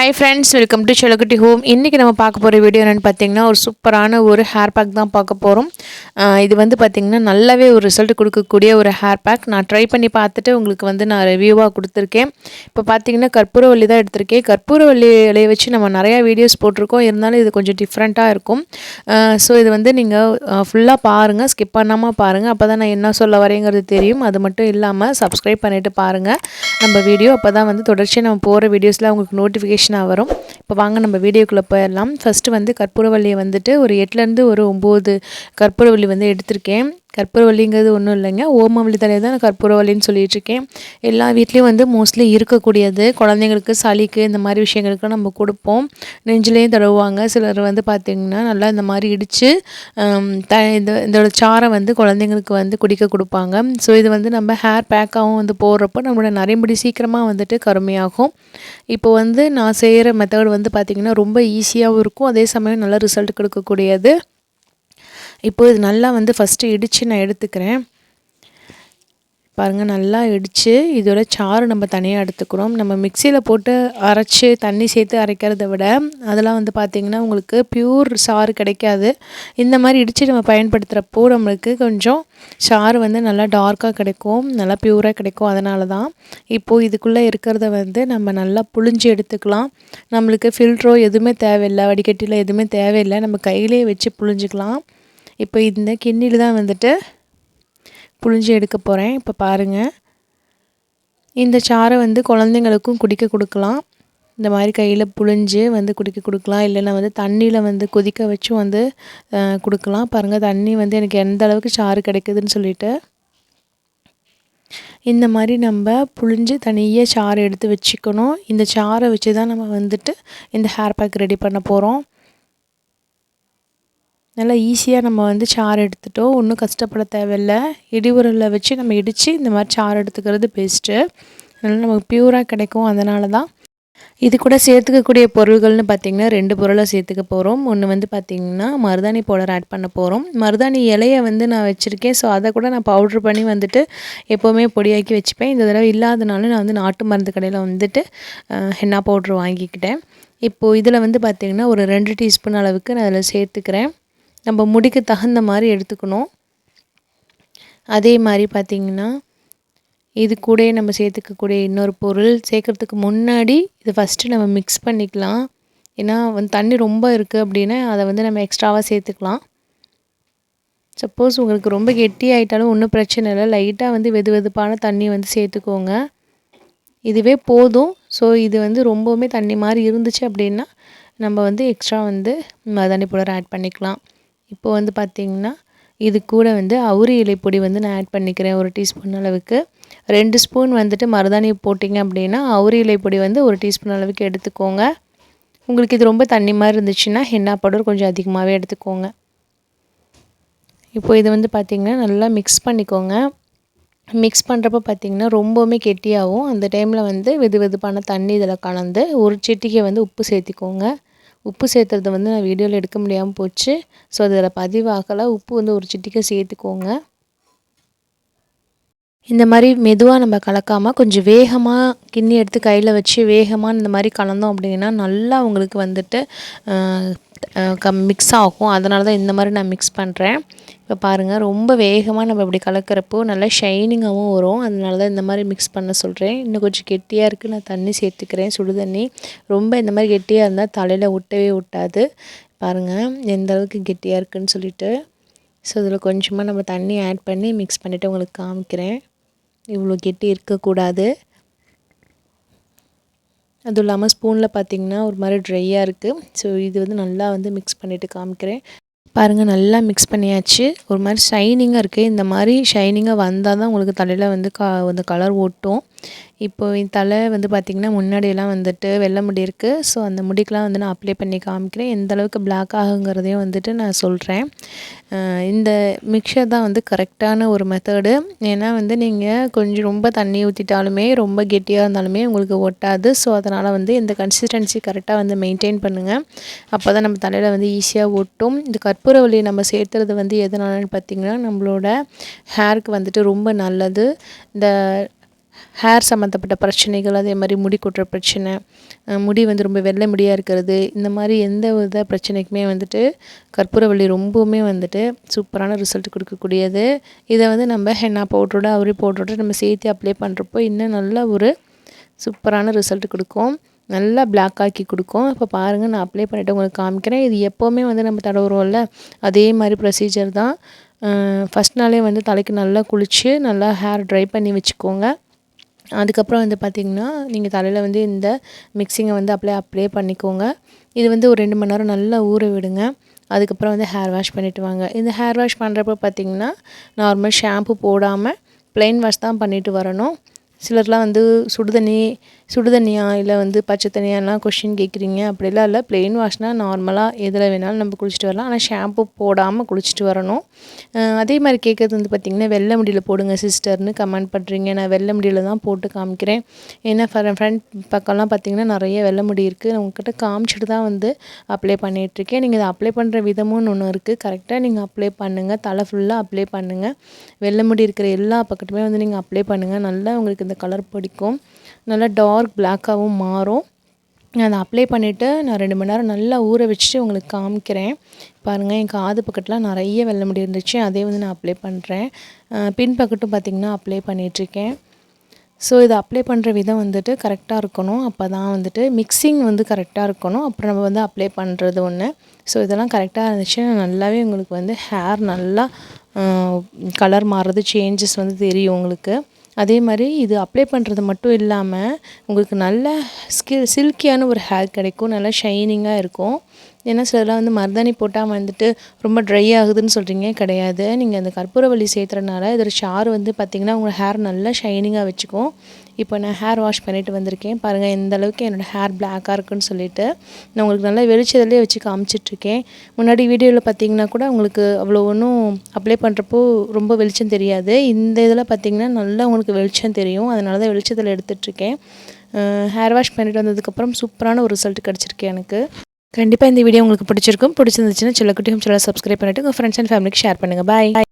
Hi friends welcome to Selakutty home இன்றைக்கி நம்ம பார்க்க போகிற வீடியோ என்னென்னு பார்த்தீங்கன்னா ஒரு சூப்பரான ஒரு ஹேர் பேக் தான் பார்க்க போகிறோம் இது வந்து பார்த்திங்கன்னா நல்லாவே ஒரு ரிசல்ட் கொடுக்கக்கூடிய ஒரு ஹேர் பேக் நான் ட்ரை பண்ணி பார்த்துட்டு உங்களுக்கு வந்து நான் ரிவ்யூவாக கொடுத்துருக்கேன். இப்போ பார்த்தீங்கன்னா கற்பூரவல்லி தான் எடுத்திருக்கேன். கற்பூரவல்லி இலையை வச்சு நம்ம நிறையா வீடியோஸ் போட்டிருக்கோம். இருந்தாலும் இது கொஞ்சம் டிஃப்ரெண்ட்டாக இருக்கும். ஸோ இது வந்து நீங்கள் ஃபுல்லாக பாருங்கள் ஸ்கிப் பண்ணாமல் பாருங்கள் அப்போ தான் நான் என்ன சொல்ல வரேங்கிறது தெரியும். அது மட்டும் இல்லாமல் சப்ஸ்கிரைப் பண்ணிவிட்டு பாருங்கள் நம்ம வீடியோ அப்போ தான் வந்து தொடர்ச்சியாக நம்ம போகிற வீடியோஸில் உங்களுக்கு நோட்டிஃபிகேஷன் நோட்டிஃபிகேஷனாக வரும். இப்போ வாங்க நம்ம வீடியோக்குள்ளே போயிடலாம். ஃபஸ்ட்டு வந்து கற்பூரவள்ளியை வந்துட்டு ஒரு எட்டுலேருந்து ஒரு ஒம்பது கற்பூரவள்ளி வந்து எடுத்திருக்கேன். கற்பூரவல்லிங்கிறது ஒன்றும் இல்லைங்க. ஓமவல்லி தலையை தான் நான் கற்பூரவள்ளின்னு சொல்லிகிட்ருக்கேன் எல்லா வீட்லேயும் வந்து மோஸ்ட்லி இருக்கக்கூடியது. குழந்தைங்களுக்கு சளிக்கு இந்த மாதிரி விஷயங்களுக்கு நம்ம கொடுப்போம். நெஞ்சிலையும் தடவுவாங்க. சிலர் வந்து பார்த்திங்கன்னா நல்லா இந்த மாதிரி இடித்து த இந்த இதோட சாரை வந்து குழந்தைங்களுக்கு வந்து குடிக்க கொடுப்பாங்க. ஸோ இது வந்து நம்ம ஹேர் பேக்காகவும் வந்து போடுறப்போ நம்மளோட நரைமுடி சீக்கிரமாக வந்துட்டு கருமையாகும். இப்போ வந்து நான் செய்கிற மெத்தட் வந்து பார்த்திங்கன்னா ரொம்ப ஈஸியாகவும் இருக்கும். அதே சமயம் நல்ல ரிசல்ட் கொடுக்கக்கூடியது. இப்போ இது நல்லா வந்து ஃபஸ்ட்டு இடித்து நான் எடுத்துக்கிறேன். பாருங்கள் நல்லா இடித்து இதோட சாறு நம்ம தனியாக எடுத்துக்கிறோம். நம்ம மிக்சியில் போட்டு அரைச்சி தண்ணி சேர்த்து அரைக்கிறத விட அதெல்லாம் வந்து பார்த்திங்கன்னா உங்களுக்கு ப்யூர் சாறு கிடைக்காது. இந்த மாதிரி இடித்து நம்ம பயன்படுத்துகிறப்போ நம்மளுக்கு கொஞ்சம் சாறு வந்து நல்லா டார்க்காக கிடைக்கும் நல்லா ப்யூராக கிடைக்கும். அதனால தான் இப்போது இதுக்குள்ளே இருக்கிறத வந்து நம்ம நல்லா புழிஞ்சு எடுத்துக்கலாம். நம்மளுக்கு ஃபில்ட்ரோ எதுவுமே தேவையில்லை வடிகட்டியில் எதுவுமே தேவையில்லை. நம்ம கையிலே வச்சு புழிஞ்சிக்கலாம். இப்போ இந்த கிண்ணியில் தான் வந்துட்டு புழிஞ்சு எடுக்க போகிறேன் இப்போ பாருங்கள் இந்த சாறை வந்து குழந்தைங்களுக்கும் குடிக்க கொடுக்கலாம். இந்த மாதிரி கையில் புழிஞ்சு வந்து குடிக்க கொடுக்கலாம். இல்லைன்னா வந்து தண்ணியில் வந்து கொதிக்க வச்சும் வந்து கொடுக்கலாம். பாருங்கள் தண்ணி வந்து எனக்கு எந்த அளவுக்கு சாறு கிடைக்குதுன்னு சொல்லிட்டு. இந்த மாதிரி நம்ம புழிஞ்சு தனியாக சாறு எடுத்து வச்சுக்கணும். இந்த சாறை வச்சு தான் நம்ம வந்துட்டு இந்த ஹேர் பேக் ரெடி பண்ண போகிறோம் நல்லா ஈஸியாக நம்ம வந்து சாறு எடுத்துட்டோம் ஒன்றும் கஷ்டப்பட தேவையில்லை. இடிவுரலில் வச்சு நம்ம இடித்து இந்த மாதிரி சாறு எடுத்துக்கிறது பெஸ்ட்டு அதனால் நமக்கு ப்யூராக கிடைக்கும். அதனால தான் இது கூட சேர்த்துக்கக்கூடிய பொருள்கள்னு பார்த்திங்கன்னா ரெண்டு பொருளை சேர்த்துக்க போகிறோம் ஒன்று வந்து பார்த்திங்கன்னா மருதாணி பவுடர் ஆட் பண்ண போகிறோம் மருதாணி இலையை வந்து நான் வச்சுருக்கேன். ஸோ அதை கூட நான் பவுட்ரு பண்ணி வந்துட்டு எப்போவுமே பொடியாக்கி வச்சுப்பேன். இந்த தடவை இல்லாதனால நான் வந்து நாட்டு மருந்து கடையில் வந்துட்டு ஹென்னா பவுட்ரு வாங்கிக்கிட்டேன். இப்போது இதில் வந்து பார்த்திங்கன்னா ஒரு ரெண்டு டீஸ்பூன் அளவுக்கு நான் அதில் சேர்த்துக்கிறேன். நம்ம முடிக்கு தகுந்த மாதிரி எடுத்துக்கணும். அதே மாதிரி பார்த்திங்கன்னா இது கூட நம்ம சேர்த்துக்கக்கூடிய இன்னொரு பொருள் சேர்க்குறதுக்கு முன்னாடி இது ஃபஸ்ட்டு நம்ம மிக்ஸ் பண்ணிக்கலாம். ஏன்னா வந்து தண்ணி ரொம்ப இருக்குது அப்படின்னா அதை வந்து நம்ம எக்ஸ்ட்ராவாக சேர்த்துக்கலாம். சப்போஸ் உங்களுக்கு ரொம்ப கெட்டி ஆகிட்டாலும் ஒன்றும் பிரச்சனை இல்லை. லைட்டாக வந்து வெது வெதுப்பான தண்ணி வந்து சேர்த்துக்கோங்க. இதுவே போதும். ஸோ இது வந்து ரொம்பவுமே தண்ணி மாதிரி இருந்துச்சு அப்படின்னா நம்ம வந்து எக்ஸ்ட்ரா வந்து மருதாணி பவுடர் ஆட் பண்ணிக்கலாம். இப்போ வந்து பார்த்திங்கன்னா இது கூட வந்து அவுரி இலை பொடி வந்து நான் ஆட் பண்ணிக்கிறேன் ஒரு டீஸ்பூன் அளவுக்கு. ரெண்டு ஸ்பூன் வந்துட்டு மருதாணி போட்டிங்க அப்படின்னா அவுரி இலை பொடி வந்து ஒரு டீஸ்பூன் அளவுக்கு எடுத்துக்கோங்க. உங்களுக்கு இது ரொம்ப தண்ணி மாதிரி இருந்துச்சுன்னா ஹென்னா பவுடர் கொஞ்சம் அதிகமாகவே எடுத்துக்கோங்க. இப்போ இது வந்து பார்த்திங்கன்னா நல்லா மிக்ஸ் பண்ணிக்கோங்க. மிக்ஸ் பண்ணுறப்ப பார்த்திங்கன்னா ரொம்பவுமே கெட்டியாகும். அந்த டைமில் வந்து வெது வெதுப்பான தண்ணி இதில் கலந்து ஒரு சிட்டிக்கை வந்து உப்பு சேர்த்திக்கோங்க. உப்பு சேர்த்துறது வந்து நான் வீடியோவில் எடுக்க முடியாமல் போச்சு. ஸோ அதில் பதிவாகலை. உப்பு வந்து ஒரு சிட்டிகை சேர்த்துக்கோங்க. இந்த மாதிரி மெதுவாக நம்ம கலக்காமல் கொஞ்சம் வேகமாக கிண்ணி எடுத்து கையில் வச்சு வேகமாக இந்த மாதிரி கலந்தோம் அப்படின்னா நல்லா உங்களுக்கு வந்துட்டு கம் மிக்ஸ் ஆகும். அதனால தான் இந்த மாதிரி நான் மிக்ஸ் பண்ணுறேன் இப்போ பாருங்கள் ரொம்ப வேகமாக நம்ம இப்படி கலக்கிறப்போ நல்லா ஷைனிங்காகவும் வரும். அதனால தான் இந்த மாதிரி மிக்ஸ் பண்ண சொல்கிறேன் இன்னும் கொஞ்சம் கெட்டியாக இருக்குது நான் தண்ணி சேர்த்துக்கிறேன் சுடு தண்ணி. ரொம்ப இந்த மாதிரி கெட்டியாக இருந்தால் தலையில் ஒட்டவே ஒட்டாது. பாருங்கள் எந்த அளவுக்கு கெட்டியாக இருக்குதுன்னு சொல்லிட்டு. ஸோ இதில் கொஞ்சமாக நம்ம தண்ணி ஆட் பண்ணி மிக்ஸ் பண்ணிவிட்டு உங்களுக்கு காமிக்கிறேன். இவ்வளோ கெட்டி இருக்கக்கூடாது. அதுவும் இல்லாமல் ஸ்பூனில் பார்த்திங்கன்னா ஒரு மாதிரி ட்ரையாக இருக்குது ஸோ இது வந்து நல்லா வந்து மிக்ஸ் பண்ணிவிட்டு காமிக்கிறேன். பாருங்கள் நல்லா மிக்ஸ் பண்ணியாச்சு. ஒரு மாதிரி ஷைனிங்காக இருக்குது இந்த மாதிரி ஷைனிங்காக வந்தால் தான் உங்களுக்கு தலையில் வந்து கா வந்து கலர் ஓட்டும் இப்போது என் தலை வந்து பார்த்திங்கன்னா முன்னாடியெல்லாம் வந்துட்டு வெள்ளை முடி இருக்குது ஸோ அந்த முடிக்கெலாம் வந்து நான் அப்ளை பண்ணி காமிக்கிறேன். எந்த அளவுக்கு பிளாக் ஆகுங்கிறதையும் வந்துட்டு நான் சொல்கிறேன் இந்த மிக்சர் தான் வந்து கரெக்டான ஒரு மெத்தடு ஏன்னா வந்து நீங்கள் கொஞ்சம் ரொம்ப தண்ணி ஊற்றிட்டாலுமே ரொம்ப கெட்டியாக இருந்தாலுமே உங்களுக்கு ஒட்டாது. ஸோ அதனால் வந்து இந்த கன்சிஸ்டன்சி கரெக்டாக வந்து மெயின்டைன் பண்ணுங்கள் அப்போ தான் நம்ம தலையில் வந்து ஈஸியாக ஒட்டும். இந்த கற்பூரவள்ளி நம்ம சேர்த்துறது வந்து எதனாலன்னு பார்த்திங்கன்னா நம்மளோட ஹேருக்கு வந்துட்டு ரொம்ப நல்லது. இந்த ஹேர் சம்மந்தப்பட்ட பிரச்சனைகள் அதே மாதிரி முடி கொட்டுற பிரச்சனை முடி வந்து ரொம்ப வெள்ளை முடியாக இருக்கிறது இந்த மாதிரி எந்த வித பிரச்சனைக்குமே வந்துட்டு கற்பூரவள்ளி ரொம்பவுமே வந்துட்டு சூப்பரான ரிசல்ட் கொடுக்கக்கூடியது. இதை வந்து நம்ம ஹென்னா பவுட்ரோட அவரி பவுட்ரோட நம்ம சேர்த்து அப்ளை பண்ணுறப்போ இன்னும் நல்ல ஒரு சூப்பரான ரிசல்ட் கொடுக்கும். நல்லா பிளாக் ஆக்கி கொடுக்கும். இப்போ பாருங்கள் நான் அப்ளை பண்ணிவிட்டு உங்களுக்கு காமிக்கிறேன். இது எப்போவுமே வந்து நம்ம தடவுறோம்ல அதே மாதிரி ப்ரொசீஜர் தான். ஃபஸ்ட் நாளே வந்து தலைக்கு நல்லா குளித்து நல்லா ஹேர் ட்ரை பண்ணி வச்சுக்கோங்க. அதுக்கப்புறம் வந்து பார்த்திங்கன்னா நீங்கள் தலையில் வந்து இந்த மிக்சிங்கை வந்து அப்ளை அப்ளே பண்ணிக்கோங்க. இது வந்து ஒரு ரெண்டு மணி நேரம் நல்லா ஊற விடுங்க. அதுக்கப்புறம் வந்து ஹேர் வாஷ் பண்ணிவிட்டு வாங்க. இந்த ஹேர் வாஷ் பண்ணுறப்ப பார்த்திங்கன்னா நார்மல் ஷாம்பு போடாமல் ப்ளைன் வாஷ் தான் பண்ணிவிட்டு வரணும். சிலர்லாம் வந்து சுடுதண்ணி சுடுதண்ணியா இல்லை வந்து பச்சை தண்ணியாலாம் கொஷின் கேட்குறீங்க அப்படிலாம் இல்லை. ப்ளெயின் வாஷ்னால் நார்மலாக எதில் வேணாலும் நம்ம குளிச்சுட்டு வரலாம். ஆனால் ஷாம்பு போடாமல் குளிச்சுட்டு வரணும். அதே மாதிரி கேட்குறது வந்து பார்த்திங்கன்னா வெள்ளை முடியில் போடுங்க சிஸ்டர்னு கமெண்ட் பண்ணுறீங்க நான் வெள்ளை முடியில் தான் போட்டு காமிக்கிறேன். ஏன்னா ஃப்ரெண்ட் பக்கம்லாம் பார்த்திங்கன்னா நிறைய வெள்ளை முடி இருக்குது நான் உங்ககிட்ட காமிச்சிட்டு தான் வந்து அப்ளை பண்ணிகிட்ருக்கேன் நீங்கள் இதை அப்ளை பண்ணுற விதமும் ஒன்று இருக்குது கரெக்டாக நீங்கள் அப்ளை பண்ணுங்கள் தலை ஃபுல்லாக அப்ளை பண்ணுங்கள் வெள்ளை முடி இருக்கிற எல்லா பக்கத்துமே வந்து நீங்கள் அப்ளை பண்ணுங்கள் நல்லா உங்களுக்கு இந்த கலர் பிடிக்கும். நல்லா டார்க் பிளாக்காகவும் மாறும். நான் அதை அப்ளை பண்ணிவிட்டு நான் ரெண்டு மணி நேரம் நல்லா ஊற வச்சுட்டு உங்களுக்கு காமிக்கிறேன். பாருங்கள் என் காது பக்கத்தில் நிறைய வெள்ளை முடி இருந்துச்சு. அதே வந்து நான் அப்ளை பண்ணுறேன் பின் பக்கட்டும் பார்த்திங்கன்னா அப்ளை பண்ணிகிட்ருக்கேன் ஸோ இதை அப்ளை பண்ணுற விதம் வந்துட்டு கரெக்டாக இருக்கணும். அப்போ தான் வந்துட்டு மிக்சிங் வந்து கரெக்டாக இருக்கணும். அப்புறம் நம்ம வந்து அப்ளை பண்ணுறது ஒன்று ஸோ இதெல்லாம் கரெக்டாக இருந்துச்சுன்னா நல்லாவே உங்களுக்கு வந்து ஹேர் நல்லா கலர் மாறுறது சேஞ்சஸ் வந்து தெரியும் உங்களுக்கு. அதே மாதிரி இது அப்ளை பண்ணுறது மட்டும் இல்லாமல் உங்களுக்கு நல்ல ஸ்கில் சில்கியான ஒரு ஹேர் கிடைக்கும். நல்லா ஷைனிங்காக இருக்கும். ஏன்னா சிலர்லாம் வந்து மருதாணி போட்டால் வந்துட்டு ரொம்ப ட்ரை ஆகுதுன்னு சொல்கிறீங்க கிடையாது. நீங்கள் அந்த கற்பூரவள்ளி சேர்த்துறனால இதோட ஷார் வந்து பார்த்திங்கன்னா உங்கள் ஹேர் நல்லா ஷைனிங்காக வச்சுக்கும். இப்போ நான் ஹேர் வாஷ் பண்ணிட்டு வந்திருக்கேன். பாருங்கள் எந்த அளவுக்கு என்னோடய ஹேர் பிளாக்காக இருக்குன்னு சொல்லிட்டு நான் உங்களுக்கு நல்லா வெளிச்சதுலேயே வச்சு காமிச்சிட்ருக்கேன். முன்னாடி வீடியோவில் பார்த்தீங்கன்னா கூட உங்களுக்கு அவ்வளோ ஒன்றும் அப்ளை பண்ணுறப்போ ரொம்ப வெளிச்சம் தெரியாது. இந்த இதில் பார்த்தீங்கன்னா நல்லா உங்களுக்கு வெளிச்சம் தெரியும். அதனால தான் வெளிச்சத்தில் எடுத்துகிட்ருக்கேன் ஹேர் வாஷ் பண்ணிட்டு வந்ததுக்கப்புறம் சூப்பரான ஒரு ரிசல்ட் கிடச்சிருக்கு எனக்கு. கண்டிப்பாக இந்த வீடியோ உங்களுக்கு பிடிச்சிருக்கும். பிடிச்சிருந்துச்சுன்னா சில குட்டி ஹோம் சேனல் சப்ஸ்கிரைப் பண்ணிவிட்டு உங்கள் ஃப்ரெண்ட்ஸ் அண்ட் ஃபேமிலிக்கு ஷேர் பண்ணுங்கள் பாய்